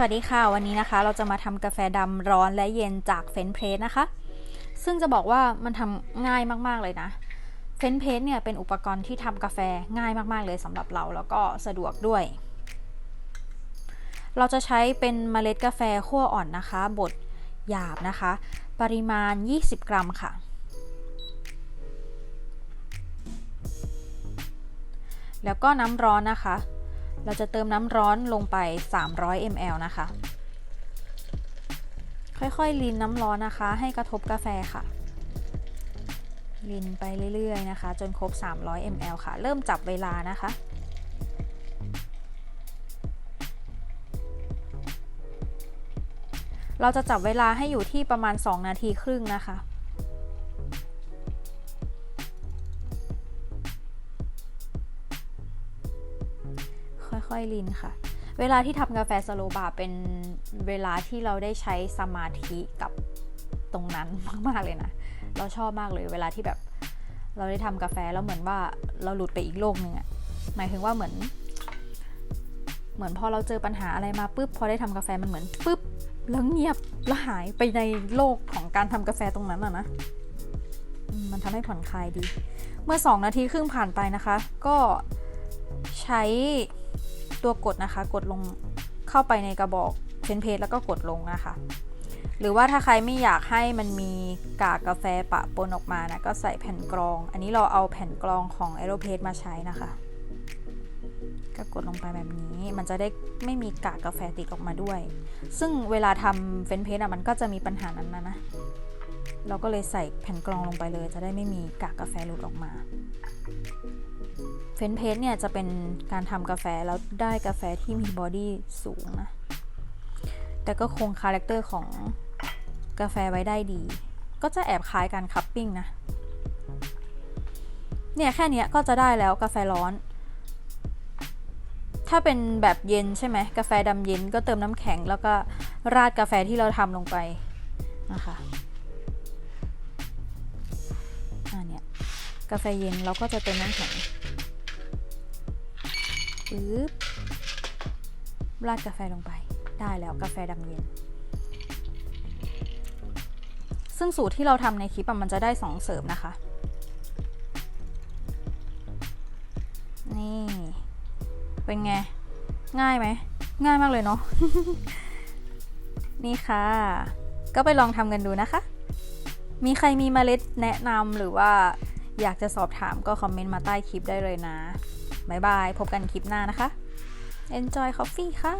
สวัสดีค่ะ วันนี้นะคะเราจะมาทำกาแฟดำร้อนและเย็นจากเฟนเพรสนะคะ ซึ่งจะบอกว่ามันทำง่ายมากๆเลยนะเฟนเพรสเนี่ยเป็นอุปกรณ์ที่ทำกาแฟง่ายมากๆเลยสำหรับเราแล้วก็สะดวกด้วย เราจะใช้เป็นเมล็ดกาแฟคั่วอ่อนนะคะบดหยาบนะคะ ปริมาณ 20 กรัมค่ะ แล้วก็น้ำร้อนนะคะ เราจะเติมน้ำร้อนลงไป 300 ml นะคะ ค่อยๆลินน้ำร้อนนะคะ ให้กระทบกาแฟค่ะ ลินไปเรื่อยๆนะคะ จนครบ 300 ml ค่ะ เริ่มจับเวลานะคะเราจะจับเวลาให้อยู่ที่ประมาณ 2 นาทีครึ่งนะคะ ค่อยๆลินค่ะ เวลาที่ทำกาแฟสโลบาร์เป็นเวลาที่เราได้ใช้สมาธิกับตรงนั้นมากๆเลยนะ เราชอบมากเลยเวลาที่แบบเราได้ทำกาแฟแล้วเหมือนว่าเราหลุดไปอีกโลกหนึ่งอะหมายถึงว่าเหมือน เหมือนพอเราเจอปัญหาอะไรมาปุ๊บพอได้ทำกาแฟมันเหมือนปุ๊บแล้วเงียบแล้วหายไปในโลกของการทำกาแฟตรงนั้นอะนะมมันทำให้ผ่อนคลายดี เมื่อ 2 นาทีครึ่งผ่านไปนะคะ ก็ใช้ ตัวกดนะคะ กดลงเข้าไปในกระบอกเฟนเพจแล้วก็กดลงนะคะ หรือว่าถ้าใครไม่อยากให้มันมีกากกาแฟปะปนออกมานะก็ใส่แผ่นกรอง อันนี้เราเอาแผ่นกรองของ a e r o p a c e มาใช้นะคะ ก็กดลงไปแบบนี้ มันจะได้ไม่มีกากกาแฟติดออกมาด้วย ซึ่งเวลาทำเฟนเพจอะมันก็จะมีปัญหานั้นนะนะ เราก็เลยใส่แผ่นกรองลงไปเลย จะได้ไม่มีกากกาแฟหลุดออกมา เฟนเพสเนี่ยจะเป็นการทำกาแฟแล้วได้กาแฟที่มีบอดี้สูงนะ แต่ก็คงคาแรคเตอร์ของกาแฟไว้ได้ดี ก็จะแอบคล้ายการคัพปิ้งนะ เนี่ยแค่นี้ก็จะได้แล้วกาแฟร้อน ถ้าเป็นแบบเย็นใช่ไหมกาแฟดำเย็นก็เติมน้ำแข็งแล้วก็ราดกาแฟที่เราทำลงไปนะคะ เนี่ย กาแฟเย็นเราก็จะเติมน้ำแข็งปึ๊บราดกาแฟลงไป ได้แล้วกาแฟดำเย็น ซึ่งสูตรที่เราทำในคลิปอะมันจะได้สองเสิร์ฟนะคะ นี่ เป็นไง ง่ายไหม ง่ายมากเลยเนาะ นี่ค่ะ ก็ไปลองทำกันดูนะคะ มีใครมีเมล็ดแนะนำหรือว่าอยากจะสอบถามก็คอมเมนต์มาใต้คลิปได้เลยนะ บ๊ายบาย พบกันคลิปหน้านะคะ Enjoy Coffee ค่ะ